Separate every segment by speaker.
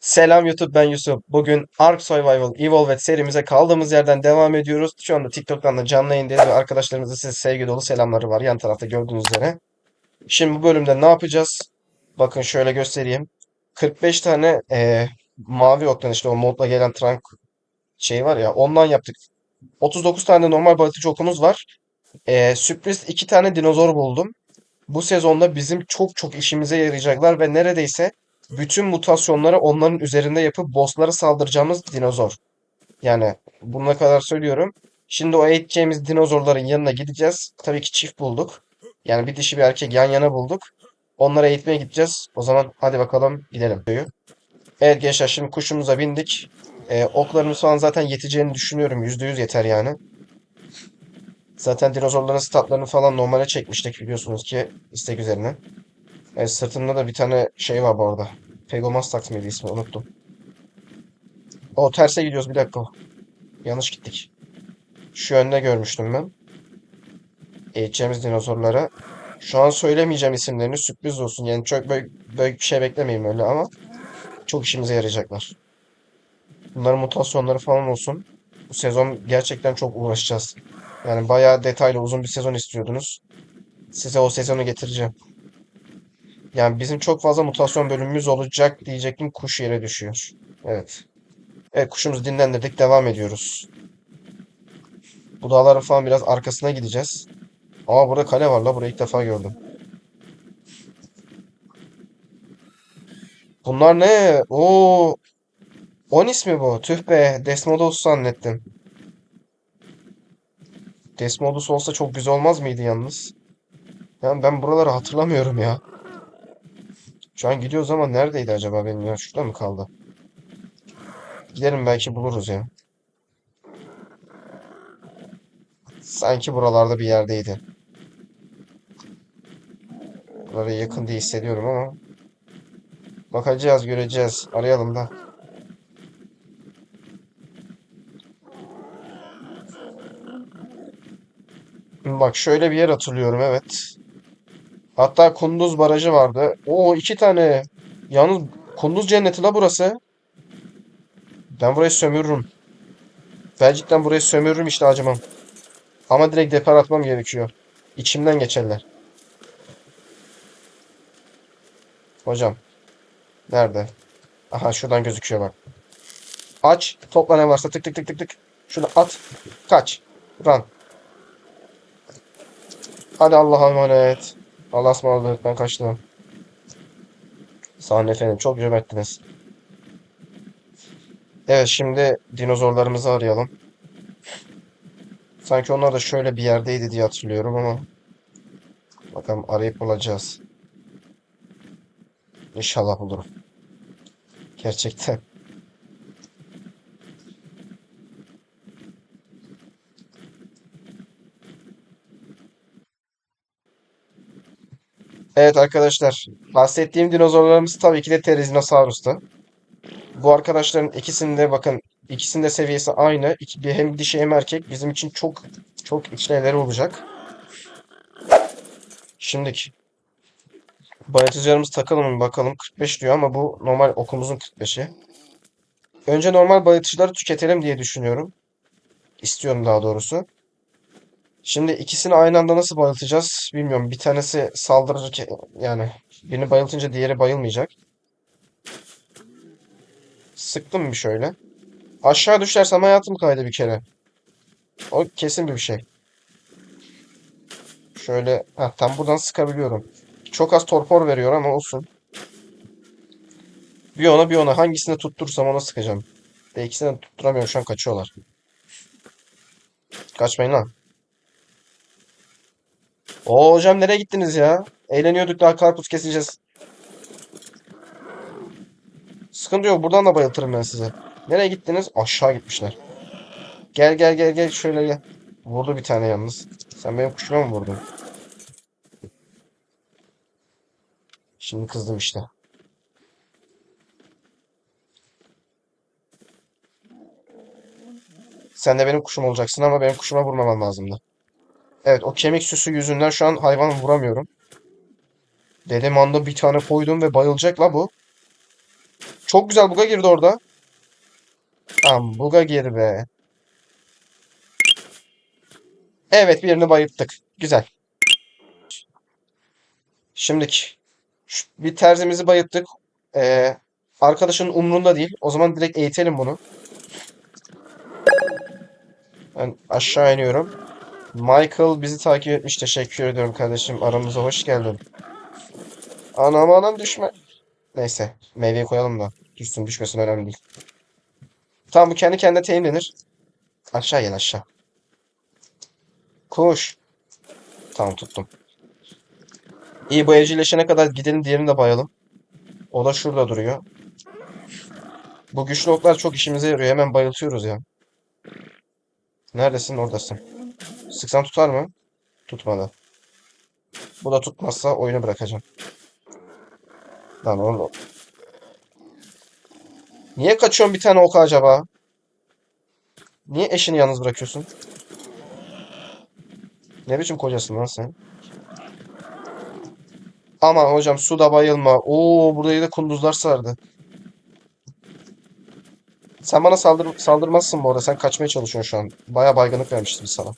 Speaker 1: Selam YouTube ben Yusuf. Bugün Ark Survival Evolved serimize kaldığımız yerden devam ediyoruz. Şu anda TikTok'tan da canlı yayındayız ve arkadaşlarımızın size sevgi dolu selamları var. Yan tarafta gördüğünüz üzere. Şimdi bu bölümde ne yapacağız? Bakın şöyle göstereyim. 45 tane eee, mavi oktan işte o modla gelen trunk şey var ya ondan yaptık. 39 tane normal balıkçı okumuz var. Eee, sürpriz 2 tane dinozor buldum. Bu sezonda bizim çok çok işimize yarayacaklar ve neredeyse bütün mutasyonları onların üzerinde yapıp bosslara saldıracağımız dinozor. Yani bununla kadar söylüyorum. Şimdi o eğiteceğimiz dinozorların yanına gideceğiz. Tabii ki çift bulduk. Yani bir dişi bir erkek yan yana bulduk. Onları eğitmeye gideceğiz. O zaman hadi bakalım gidelim. Evet gençler şimdi kuşumuza bindik. Ee, oklarımız falan zaten yeteceğini düşünüyorum. %100 yeter yani. Zaten dinozorların statlarını falan normale çekmiştik biliyorsunuz ki istek üzerine. Evet, sırtında da bir tane şey var bu arada. Pegomastax mıydı ismi unuttum. O terse gidiyoruz bir dakika. Yanlış gittik. Şu yönde görmüştüm ben. Eğiteceğimiz dinozorlara. Şu an söylemeyeceğim isimlerini sürpriz olsun. Yani çok böyle, böyle bir şey beklemeyin öyle ama çok işimize yarayacaklar. Bunların mutasyonları falan olsun. Bu sezon gerçekten çok uğraşacağız. Yani bayağı detaylı uzun bir sezon istiyordunuz. Size o sezonu getireceğim. Yani bizim çok fazla mutasyon bölümümüz olacak diyecektim. Kuş yere düşüyor. Evet. Evet kuşumuzu dinlendirdik. Devam ediyoruz. Bu dağların falan biraz arkasına gideceğiz. Aa burada kale var la. Burayı ilk defa gördüm. Bunlar ne? Oo. Onis mi bu? Tüh be. Desmodus zannettim. Desmodus olsa çok güzel olmaz mıydı yalnız? Yani ben buraları hatırlamıyorum ya. Şu an gidiyoruz ama neredeydi acaba benim ya? Şurada mı kaldı? Gidelim belki buluruz ya. Sanki buralarda bir yerdeydi. Buralara yakın diye hissediyorum ama. Bakacağız, göreceğiz. Arayalım da. Bak şöyle bir yer hatırlıyorum evet. Hatta Kunduz Barajı vardı. Oo iki tane. Yalnız Kunduz Cenneti la burası. Ben burayı sömürürüm. Ben cidden burayı sömürürüm işte acımam. Ama direkt depar atmam gerekiyor. İçimden geçerler. Hocam. Nerede? Aha şuradan gözüküyor bak. Aç. Topla ne varsa tık tık tık tık tık. Şunu at. Kaç. Run. Hadi Allah'a emanet. Allah'a ısmarladık. Ben kaçtım. Olun efendim. Çok cömerttiniz. Evet şimdi dinozorlarımızı arayalım. Sanki onlar da şöyle bir yerdeydi diye hatırlıyorum ama. Bakalım arayıp bulacağız. İnşallah bulurum. Gerçekten. Evet arkadaşlar. Bahsettiğim dinozorlarımız tabii ki de Therizinosaurus'tu. Bu arkadaşların ikisinde bakın ikisinde seviyesi aynı. Bir hem dişi hem erkek bizim için çok çok işlevleri olacak. Şimdiki bayatıcılarımız takalım bakalım. 45 diyor ama bu normal okumuzun 45'i. Önce normal bayatıcıları tüketelim diye düşünüyorum. İstiyorum daha doğrusu. Şimdi ikisini aynı anda nasıl bayıltacağız bilmiyorum. Bir tanesi saldırır yani birini bayıltınca diğeri bayılmayacak. Sıktım bir şöyle. Aşağı düşersem hayatım kaydı bir kere. O kesin bir şey. Şöyle ha, tam buradan sıkabiliyorum. Çok az torpor veriyor ama olsun. Bir ona bir ona hangisini tutturursam ona sıkacağım. Ve ikisini de tutturamıyorum şu an kaçıyorlar. Kaçmayın lan. Oo hocam nereye gittiniz ya? Eğleniyorduk daha karpuz keseceğiz. Sıkıntı yok buradan da bayıltırım ben size. Nereye gittiniz? Aşağı gitmişler. Gel gel gel gel şöyle gel. Vurdu bir tane yalnız. Sen benim kuşuma mı vurdun? Şimdi kızdım işte. Sen de benim kuşum olacaksın ama benim kuşuma vurmaman lazımdı. Evet o kemik süsü yüzünden şu an hayvanı vuramıyorum. Dedim anda bir tane koydum ve bayılacak la bu. Çok güzel buga girdi orada. Tamam buga gir be. Evet birini bayılttık. Güzel. Şimdiki bir terzimizi bayılttık. Ee, arkadaşın umrunda değil. O zaman direkt eğitelim bunu. Ben aşağı iniyorum. Michael bizi takip etmiş. Teşekkür ediyorum kardeşim. Aramıza hoş geldin. Anam anam düşme. Neyse. Meyveyi koyalım da. Düşsün düşmesin önemli değil. Tamam bu kendi kendine teyimlenir. Aşağı gel aşağı. Koş. Tamam tuttum. İyi bu evcilleşene kadar gidelim diğerini de bayalım. O da şurada duruyor. Bu güçlü oklar çok işimize yarıyor. Hemen bayıltıyoruz ya. Neredesin? Oradasın. Sıksan tutar mı? Tutmadı. Bu da tutmazsa oyunu bırakacağım. Lan oğlum. Niye kaçıyorsun bir tane oka acaba? Niye eşini yalnız bırakıyorsun? Ne biçim kocasın lan sen? Aman hocam suda bayılma. Oo burayı da kunduzlar sardı. Sen bana saldır saldırmazsın bu arada. Sen kaçmaya çalışıyorsun şu an. Baya baygınlık vermiştim sana.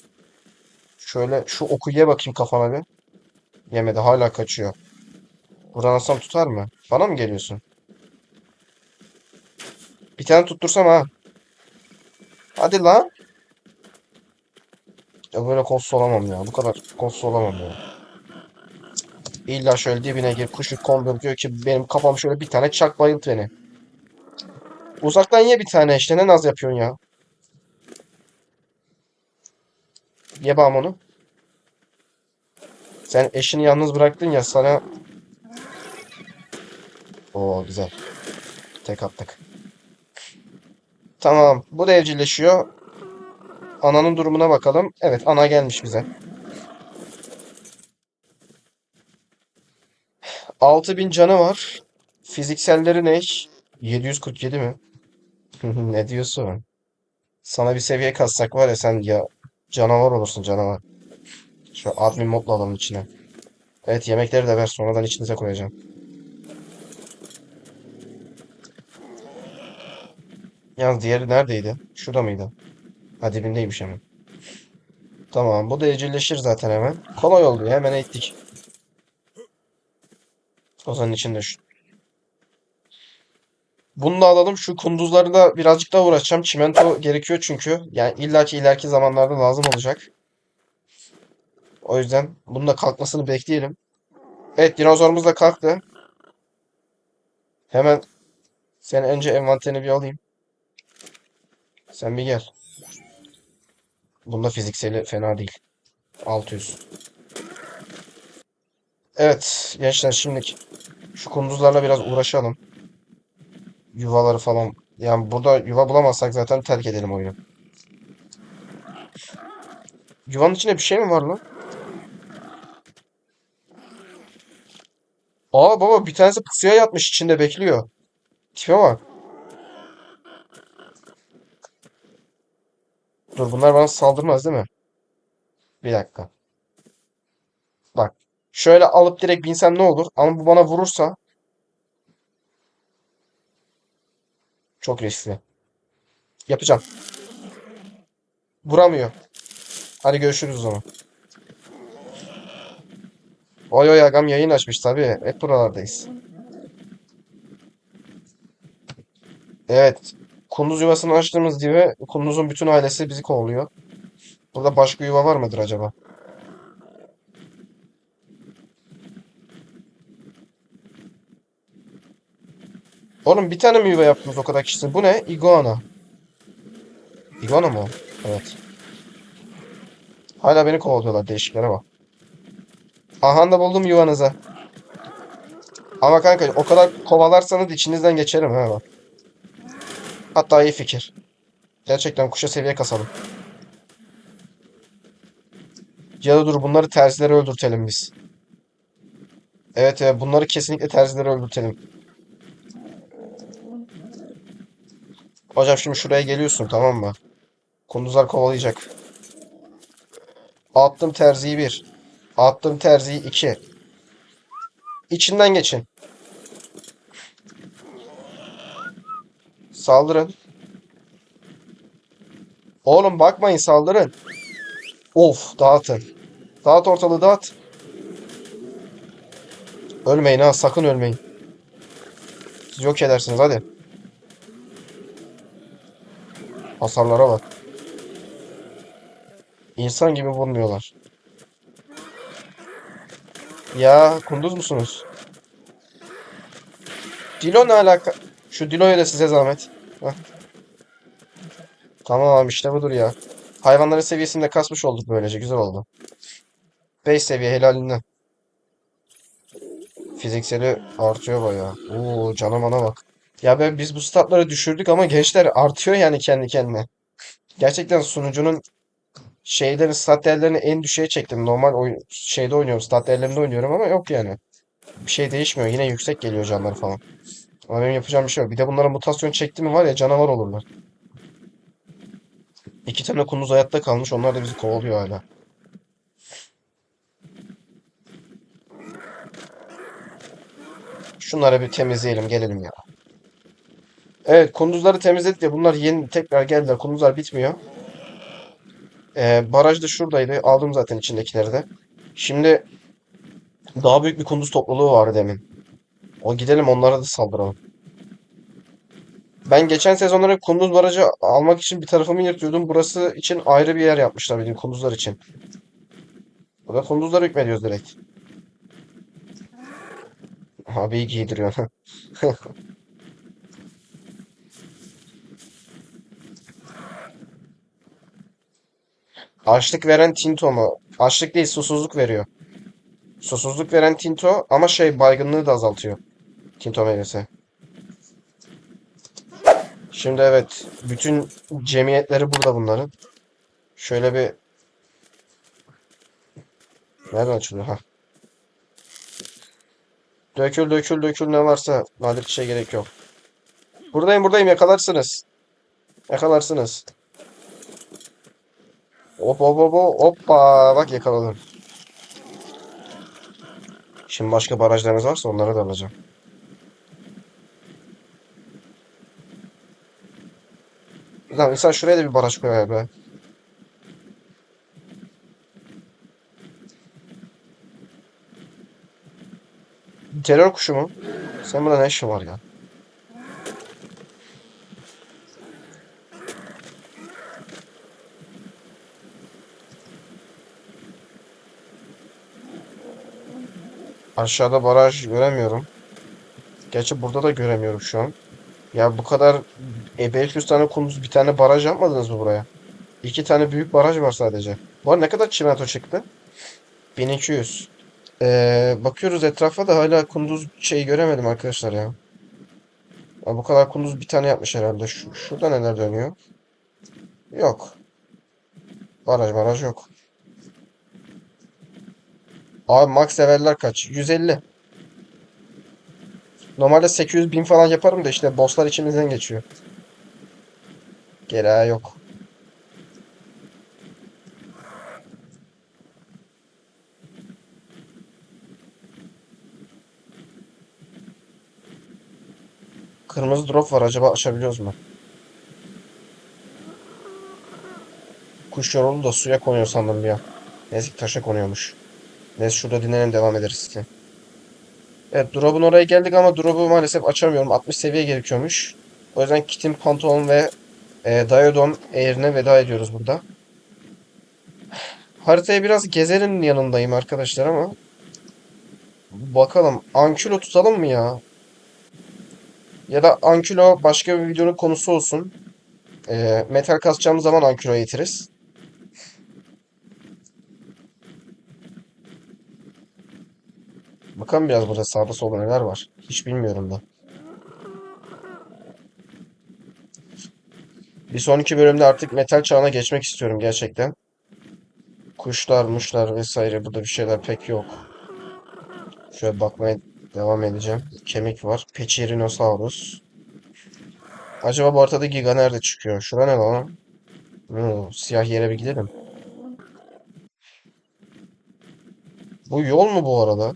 Speaker 1: Şöyle şu oku ye bakayım kafana bir. Yemedi. Hala kaçıyor. Buradan alsam tutar mı? Bana mı geliyorsun? Bir tane tuttursam ha. Hadi lan. Ya böyle kolsuz olamam ya. Bu kadar kolsuz olamam ya. İlla şöyle dibine gir. Kuşu kombo diyor ki benim kafam şöyle bir tane çak bayılt beni. Uzaktan ye bir tane işte. Ne naz yapıyorsun ya? Ye bağım onu. Sen eşini yalnız bıraktın ya sana... Oo güzel. Tek attık. Tamam. Bu da evcilleşiyor. Ananın durumuna bakalım. Evet ana gelmiş bize. 6000 canı var. Fizikselleri ne? 747 mi? Ne diyorsun? Sana bir seviye kassak var ya sen ya canavar olursun canavar. Şu admin modla alalım içine. Evet yemekleri de ver sonradan içinize koyacağım. Yalnız diğeri neredeydi? Şurada mıydı? Ha dibindeymiş hemen. Tamam bu da evcilleşir zaten hemen. Kolay oldu ya hemen eğittik. Ozanın içinde şu. Bunu da alalım. Şu kunduzları da birazcık daha uğraşacağım. Çimento gerekiyor çünkü. Yani illaki ileriki zamanlarda lazım olacak. O yüzden bunun da kalkmasını bekleyelim. Evet dinozorumuz da kalktı. Hemen sen önce envanterini bir alayım. Sen bir gel. Bunda fizikseli fena değil. 600. Evet gençler şimdi şu kunduzlarla biraz uğraşalım. Yuvaları falan. Yani burada yuva bulamazsak zaten terk edelim oyunu. Yuvanın içinde bir şey mi var lan? Aa baba bir tanesi pusuya yatmış içinde bekliyor. Tipe bak. Dur bunlar bana saldırmaz değil mi? Bir dakika. Bak. Şöyle alıp direkt binsem ne olur? Ama bu bana vurursa çok riskli. Yapacağım. Vuramıyor. Hadi görüşürüz o zaman. Oy oy agam yayın açmış tabii. Hep buralardayız. Evet. Kunduz yuvasını açtığımız gibi kunduzun bütün ailesi bizi kovalıyor. Burada başka yuva var mıdır acaba? Oğlum bir tane mi yuva yaptınız o kadar kişisiniz? Bu ne? Iguana. Iguana mı? Evet. Hala beni kovalıyorlar. Değişiklere bak. Aha da buldum yuvanızı. Ama kanka o kadar kovalarsanız içinizden geçerim ha bak. Hatta iyi fikir. Gerçekten kuşa seviye kasalım. Ya da dur bunları terzilere öldürtelim biz. Evet evet bunları kesinlikle terzilere öldürtelim. Hocam şimdi şuraya geliyorsun tamam mı? Kunduzlar kovalayacak. Attım terziyi bir. Attım terziyi iki. İçinden geçin. Saldırın. Oğlum bakmayın saldırın. Of dağıtın. Dağıt ortalığı dağıt. Ölmeyin ha sakın ölmeyin. Siz yok edersiniz hadi. Hasarlara bak. İnsan gibi vurmuyorlar. Ya kunduz musunuz? Dilo ne alaka? Şu Dilo'ya da size zahmet. Tamam işte budur ya. Hayvanların seviyesini de kasmış olduk böylece. Güzel oldu. 5 seviye helalinden. Fizikseli artıyor bayağı. Oo cana mana bak. Ya be biz bu statları düşürdük ama gençler artıyor yani kendi kendine. Gerçekten sunucunun şeylerin stat değerlerini en düşüğe çektim. Normal oyun şeyde oynuyorum. Stat değerlerinde oynuyorum ama yok yani. Bir şey değişmiyor. Yine yüksek geliyor canları falan. Ama benim yapacağım bir şey yok. Bir de bunlara mutasyon çekti mi var ya canavar olurlar. İki tane kunduz hayatta kalmış. Onlar da bizi kovalıyor hala. Şunları bir temizleyelim gelelim ya. Evet kunduzları temizledik de bunlar yeni tekrar geldiler. Kunduzlar bitmiyor. Ee, baraj da şuradaydı. Aldım zaten içindekileri de. Şimdi daha büyük bir kunduz topluluğu var demin. O gidelim onlara da saldıralım. Ben geçen sezonları kunduz barajı almak için bir tarafımı yırtıyordum. Burası için ayrı bir yer yapmışlar bildiğin kunduzlar için. Burada kunduzlara hükmediyoruz direkt. Abi giydiriyor. Açlık veren Tinto mu? Açlık değil susuzluk veriyor. Susuzluk veren Tinto ama şey baygınlığı da azaltıyor. Tinto meyvesi. Şimdi evet bütün cemiyetleri burada bunların. Şöyle bir Nereden açılıyor? Ha. Dökül dökül dökül ne varsa nadir şey gerek yok. Buradayım buradayım yakalarsınız. Yakalarsınız. Hop hop hop hop hoppa bak yakaladım. Şimdi başka barajlarınız varsa onlara da alacağım. Lan insan şuraya da bir baraj koyar be. Terör kuşu mu? Sen burada ne işin var ya? Aşağıda baraj göremiyorum. Gerçi burada da göremiyorum şu an. Ya bu kadar e, 500 tane kunduz bir tane baraj yapmadınız mı buraya? İki tane büyük baraj var sadece. Bu ne kadar çimento çıktı? 1200. Ee, bakıyoruz etrafa da hala kunduz şey göremedim arkadaşlar ya. Ya bu kadar kunduz bir tane yapmış herhalde. Şu, şurada neler dönüyor? Yok. Baraj baraj yok. Abi max severler kaç? 150. Normalde 800 bin falan yaparım da işte bosslar içimizden geçiyor. Gereği yok. Kırmızı drop var. Acaba açabiliyoruz mu? Kuş yoruldu da suya konuyor sandım bir an. Neyse taşa konuyormuş. Neyse şurada dinlenelim devam ederiz. Evet drop'un oraya geldik ama drop'u maalesef açamıyorum. 60 seviye gerekiyormuş. O yüzden kitin pantolon ve e, Diodon Air'ine veda ediyoruz burada. Haritayı biraz gezelim yanındayım arkadaşlar ama. Bakalım. Ankylo tutalım mı ya? Ya da Ankylo başka bir videonun konusu olsun. E, metal kasacağımız zaman Ankylo'ya getiririz. Bakalım biraz burada sağda solda neler var. Hiç bilmiyorum da. Bir sonraki bölümde artık metal çağına geçmek istiyorum gerçekten. Kuşlar, muşlar vesaire burada bir şeyler pek yok. Şöyle bakmaya devam edeceğim. Kemik var. Pechirinosaurus. Acaba bu haritada Giga nerede çıkıyor? Şura ne lan? Hmm, siyah yere bir gidelim. Bu yol mu bu arada?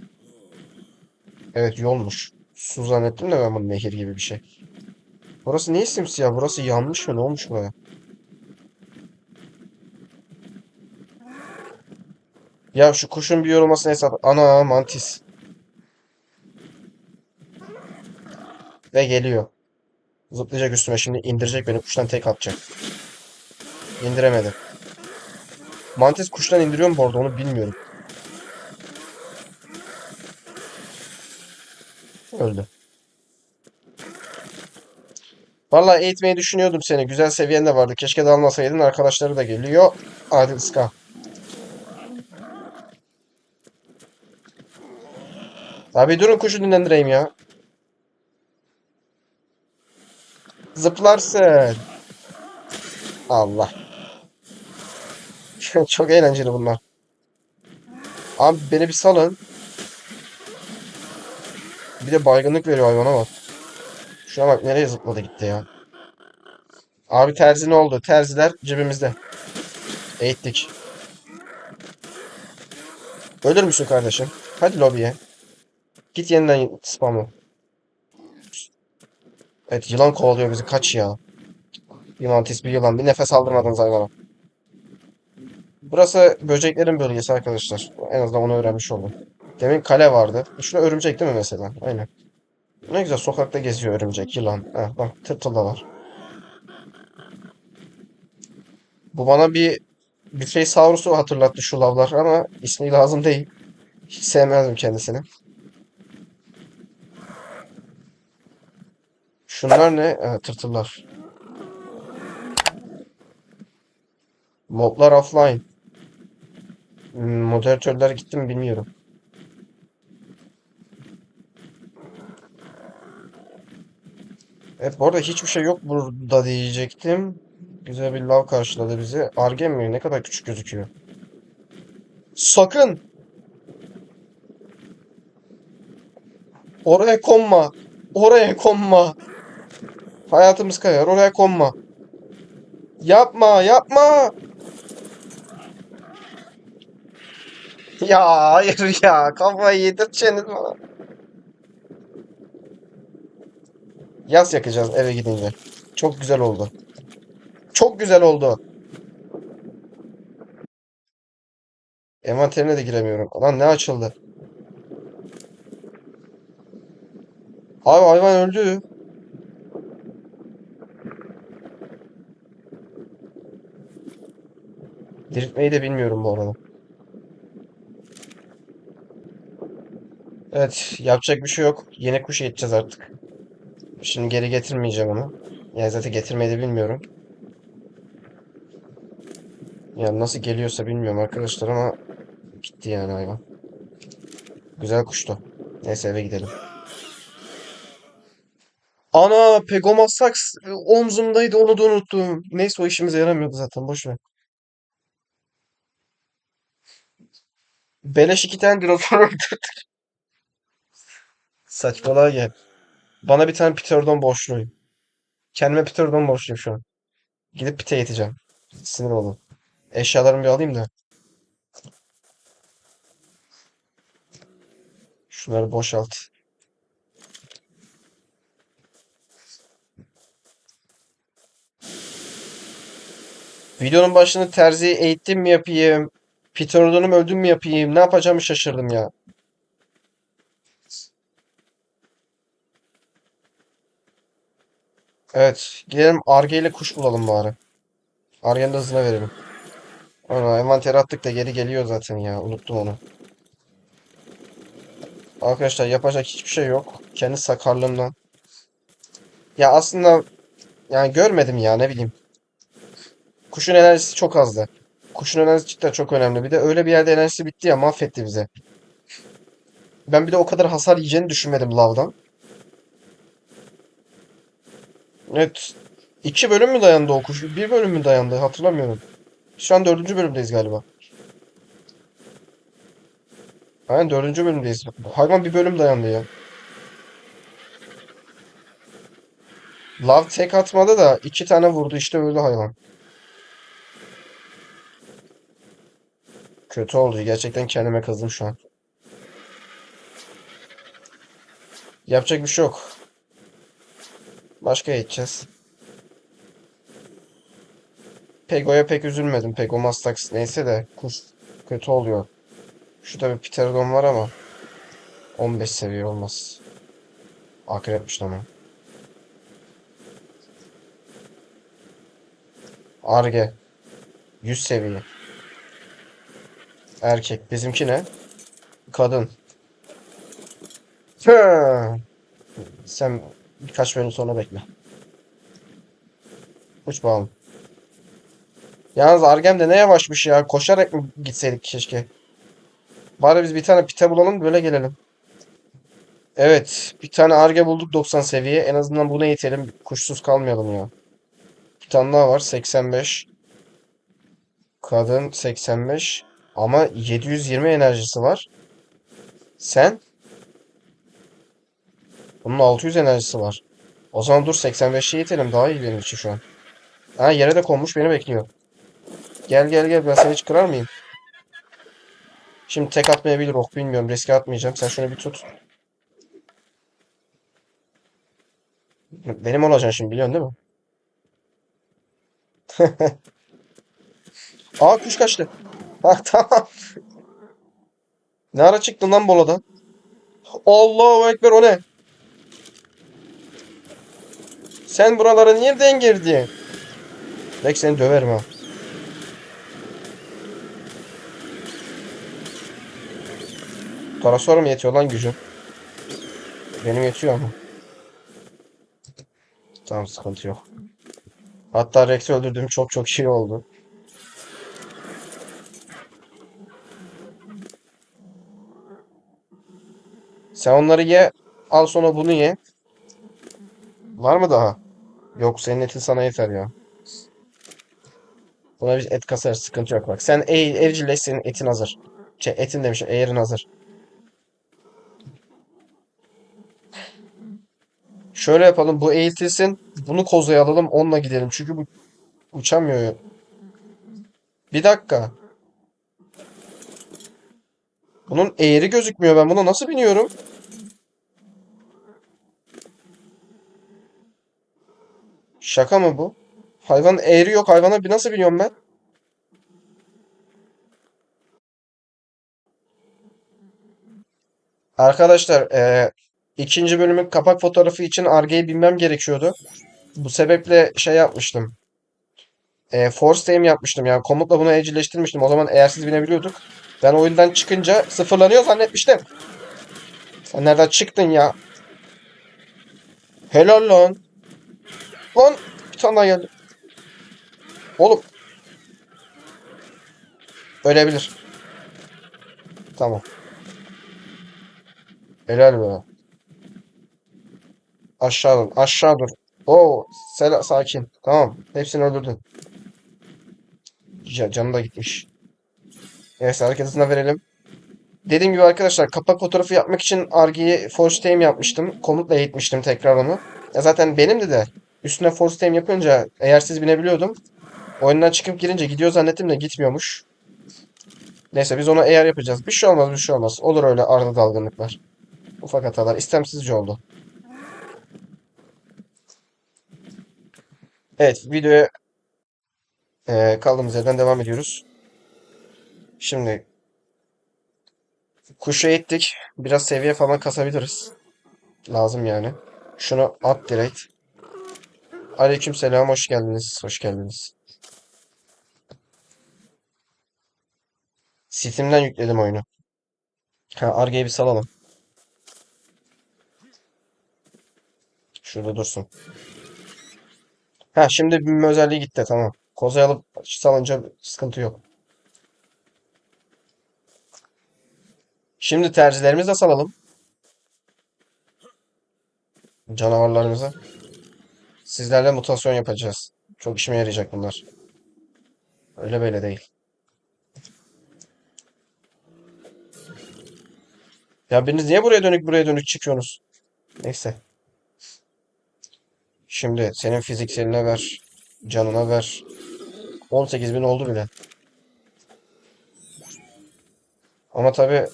Speaker 1: Evet yolmuş. Su zannettim de ben bunu nehir gibi bir şey. Burası niye simsiyah? Burası yanmış mı? Ne olmuş buraya? Ya şu kuşun bir yorulmasına hesap. Ana mantis. Ve geliyor. Zıplayacak üstüme şimdi indirecek beni. Kuştan tek atacak. İndiremedi. Mantis kuştan indiriyor mu bu arada onu bilmiyorum. Öldü. Vallahi eğitmeyi düşünüyordum seni. Güzel seviyen de vardı. Keşke dalmasaydın. Arkadaşları da geliyor. Hadi ıska. Abi durun kuşu dinlendireyim ya. Zıplarsın. Allah. Çok eğlenceli bunlar. Abi beni bir salın. Bir de baygınlık veriyor hayvana bak. Şuna bak nereye zıpladı gitti ya. Abi terzi ne oldu? Terziler cebimizde. Eğittik. Ölür müsün kardeşim? Hadi lobiye. Git yeniden spamla. Evet yılan kovalıyor bizi. Kaç ya. Bir mantis bir yılan. Bir nefes aldırmadınız hayvana. Burası böceklerin bölgesi arkadaşlar. En azından onu öğrenmiş oldum. Demin kale vardı. Şuna örümcek değil mi mesela? Aynen. Ne güzel sokakta geziyor örümcek, yılan. Heh, bak tırtıl var. Bu bana bir bir şey saurusu hatırlattı şu lavlar ama ismi lazım değil. Hiç sevmezdim kendisini. Şunlar ne? Evet, tırtıllar. Moblar offline. Hmm, Moderatörler gitti mi bilmiyorum. Evet bu arada hiçbir şey yok burada diyecektim. Güzel bir lav karşıladı bizi. Argen mi? Ne kadar küçük gözüküyor. Sakın! Oraya konma. Oraya konma. Hayatımız kayar. Oraya konma. Yapma, yapma. Ya hayır ya. Kafayı yedirteceksiniz bana. Yas yakacağız eve gidince. Çok güzel oldu. Çok güzel oldu. Envanterine de giremiyorum. Lan ne açıldı? Abi hayvan öldü. Diriltmeyi de bilmiyorum bu arada. Evet, yapacak bir şey yok. Yeni kuş eğiteceğiz artık. Şimdi geri getirmeyeceğim onu. Yani zaten getirmeyi de bilmiyorum. Yani nasıl geliyorsa bilmiyorum arkadaşlar ama gitti yani hayvan. Güzel kuştu. Neyse eve gidelim. Ana Pegomas Sax omzumdaydı onu da unuttum. Neyse o işimize yaramıyordu zaten boş ver. Beleş iki tane dinozor öldürdük. Saçmalığa gel. Bana bir tane Pterodon borçluyum. Kendime Pterodon borçluyum şu an. Gidip pite yeteceğim. Sinir oldum. Eşyalarımı bir alayım da. Şunları boşalt. Videonun başını terziyi eğittim mi yapayım? Pterodon'um öldüm mü yapayım? Ne yapacağımı şaşırdım ya. Evet. Gidelim Arge ile kuş bulalım bari. Arge'nin de hızına verelim. Ana envantere attık da geri geliyor zaten ya. Unuttum onu. Arkadaşlar yapacak hiçbir şey yok. Kendi sakarlığımdan. Ya aslında yani görmedim ya ne bileyim. Kuşun enerjisi çok azdı. Kuşun enerjisi cidden çok önemli. Bir de öyle bir yerde enerjisi bitti ya mahvetti bize. Ben bir de o kadar hasar yiyeceğini düşünmedim lavdan. Evet. iki bölüm mü dayandı o kuş? Bir bölüm mü dayandı? Hatırlamıyorum. Şu an dördüncü bölümdeyiz galiba. Aynen dördüncü bölümdeyiz. Hayvan bir bölüm dayandı ya. Lav tek atmadı da iki tane vurdu işte öldü hayvan. Kötü oldu. Gerçekten kendime kızdım şu an. Yapacak bir şey yok. Başka gideceğiz. Pego'ya pek üzülmedim. Pego Mastax neyse de kuş kötü oluyor. Şurada bir Pterodon var ama 15 seviye olmaz. Akrepmiş o. Arge 100 seviye. Erkek. Bizimki ne? Kadın. Hı. Sen birkaç bölüm sonra bekle. Uç bakalım. Yalnız Argem de ne yavaşmış ya. Koşarak mı gitseydik keşke. Bari biz bir tane pite bulalım böyle gelelim. Evet. Bir tane Arge bulduk 90 seviye. En azından bunu eğitelim. Kuşsuz kalmayalım ya. Bir tane daha var 85. Kadın 85. Ama 720 enerjisi var. Sen? Bunun 600 enerjisi var. O zaman dur 85'e itelim. Daha iyi benim için şu an. Ha yere de konmuş beni bekliyor. Gel gel gel ben seni hiç kırar mıyım? Şimdi tek atmayabilir ok bilmiyorum. Riske atmayacağım. Sen şunu bir tut. Benim olacaksın şimdi biliyorsun değil mi? Aa kuş kaçtı. Ha tamam. Ne ara çıktın lan boladan? Allahu Ekber o ne? Sen buralara nereden girdin? Belki seni döverim ha. Tarasora mı yetiyor lan gücüm? Benim yetiyor ama. Tamam sıkıntı yok. Hatta Rex'i öldürdüğüm çok çok iyi oldu. Sen onları ye. Al sonra bunu ye. Var mı daha? Yok senin etin sana yeter ya. Buna biz et kasarız sıkıntı yok bak. Sen ev, evcilleş senin etin hazır. Şey etin demişim eğerin hazır. Şöyle yapalım bu eğitilsin. Bunu kozaya alalım onunla gidelim. Çünkü bu uçamıyor. Bir dakika. Bunun eğri gözükmüyor. Ben buna nasıl biniyorum? Şaka mı bu? Hayvan eğri yok. Hayvana bir nasıl biniyorum ben? Arkadaşlar eee, ikinci bölümün kapak fotoğrafı için Ar-Ge'ye binmem gerekiyordu. Bu sebeple şey yapmıştım. E, force aim yapmıştım yani komutla bunu evcilleştirmiştim. O zaman eğersiz binebiliyorduk. Ben oyundan çıkınca sıfırlanıyor zannetmiştim. Sen nereden çıktın ya? Helal lan. Lan bir tane daha geldi. Oğlum. Ölebilir. Tamam. Helal be. Aşağı dur. Aşağı dur. Oo, sela sakin. Tamam. Hepsini öldürdün. Ya, canı da gitmiş. Neyse hareket hızına verelim. Dediğim gibi arkadaşlar kapak fotoğrafı yapmak için Arge'yi force aim yapmıştım. Komutla eğitmiştim tekrar onu. Ya zaten benimdi de üstüne force aim yapınca eğer siz binebiliyordum. Oyundan çıkıp girince gidiyor zannettim de gitmiyormuş. Neyse biz ona eğer yapacağız. Bir şey olmaz bir şey olmaz. Olur öyle arda dalgınlıklar. Ufak hatalar istemsizce oldu. Evet videoya eee, kaldığımız yerden devam ediyoruz. Şimdi kuşa ettik. Biraz seviye falan kasabiliriz. Lazım yani. Şunu at direkt. Aleykümselam hoş geldiniz. Hoş geldiniz. Steam'den yükledim oyunu. Ha Arge'yi bir salalım. Şurada dursun. Ha şimdi binme özelliği gitti tamam. Kozayı alıp salınca sıkıntı yok. Şimdi tercihlerimizi de salalım. Canavarlarımıza. Sizlerle mutasyon yapacağız. Çok işime yarayacak bunlar. Öyle böyle değil. Ya biriniz niye buraya dönük buraya dönük çıkıyorsunuz? Neyse. Şimdi senin fizikseline ver. Canına ver. 18.000 oldu bile. Ama tabi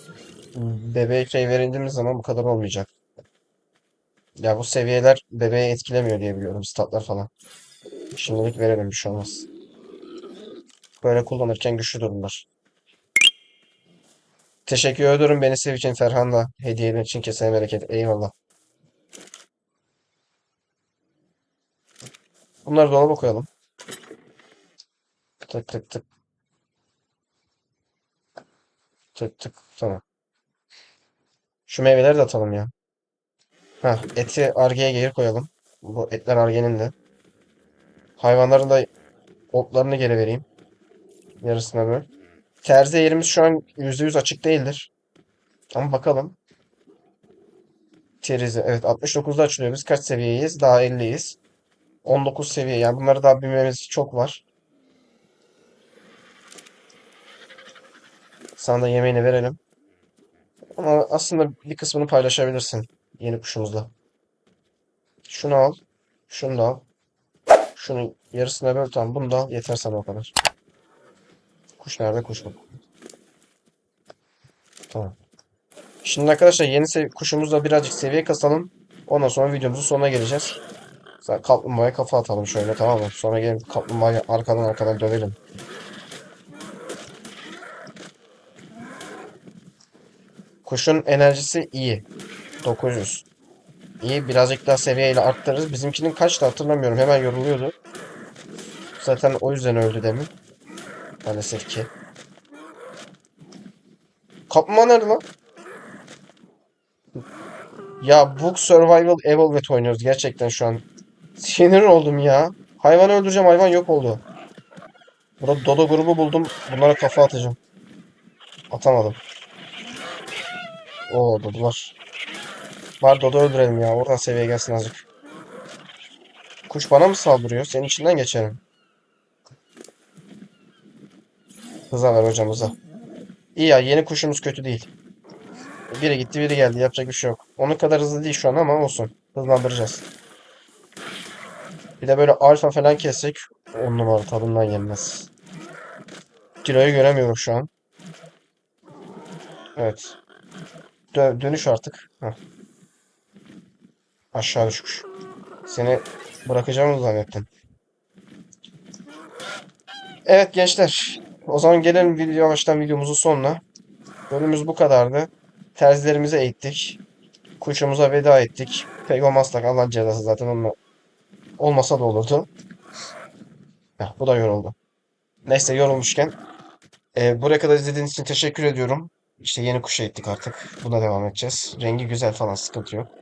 Speaker 1: bebeğe şey verildiğimiz zaman bu kadar olmayacak. Ya bu seviyeler bebeği etkilemiyor diye biliyorum. Statlar falan. Şimdilik verelim bir şey olmaz. Böyle kullanırken güçlü durumlar. Teşekkür ederim beni sev için Ferhan'la. Hediyelerin için kesene bereket. Eyvallah. Bunları dolaba koyalım. Tık tık tık. Tık tık. Tamam. Şu meyveleri de atalım ya. Ha, eti argeye geri koyalım. Bu etler argenin de. Hayvanların da otlarını geri vereyim. Yarısına böl. Terzi yerimiz şu an %100 açık değildir. Ama bakalım. Terizi. Evet 69'da açılıyor. Biz kaç seviyeyiz? Daha 50'yiz. 19 seviye. Yani bunları daha bilmemiz çok var. Sana da yemeğini verelim. Ama aslında bir kısmını paylaşabilirsin yeni kuşumuzla. Şunu al. Şunu da al. Şunu yarısına böl tamam. Bunu da al. Yeter sana o kadar. Kuş nerede? Kuş bu. Tamam. Şimdi arkadaşlar yeni kuşumuzla birazcık seviye kasalım. Ondan sonra videomuzun sonuna geleceğiz. Sen kaplumbağaya kafa atalım şöyle tamam mı? Sonra gelip kaplumbağayı arkadan arkadan dövelim. Kuşun enerjisi iyi. 900. İyi birazcık daha seviyeyle arttırırız. Bizimkinin kaçtı hatırlamıyorum. Hemen yoruluyordu. Zaten o yüzden öldü demin. Maalesef ki. Kaplumbağa nerede lan? Ya Book Survival Evolved oynuyoruz gerçekten şu an. Sinir oldum ya. Hayvanı öldüreceğim hayvan yok oldu. Burada Dodo grubu buldum. Bunlara kafa atacağım. Atamadım. Oo Dodolar. Var Dodo öldürelim ya. Oradan seviye gelsin azıcık. Kuş bana mı saldırıyor? Senin içinden geçerim. Hıza ver hocam hıza. İyi ya yeni kuşumuz kötü değil. Biri gitti biri geldi yapacak bir şey yok. Onun kadar hızlı değil şu an ama olsun. Hızlandıracağız. Bir de böyle alfa falan kessek on numara tadından yenmez. Kiloyu göremiyorum şu an. Evet. Dö dönüş artık. Heh. Aşağı düşmüş. Seni bırakacağımı zannettim. Evet gençler. O zaman gelelim video yavaştan videomuzun sonuna. Bölümümüz bu kadardı. Terzilerimizi eğittik. Kuşumuza veda ettik. Pek olmazsak Allah'ın cezası zaten onunla olmasa da olurdu. Heh, bu da yoruldu. Neyse yorulmuşken e, buraya kadar izlediğiniz için teşekkür ediyorum. İşte yeni kuşa ettik artık. Buna devam edeceğiz. Rengi güzel falan sıkıntı yok.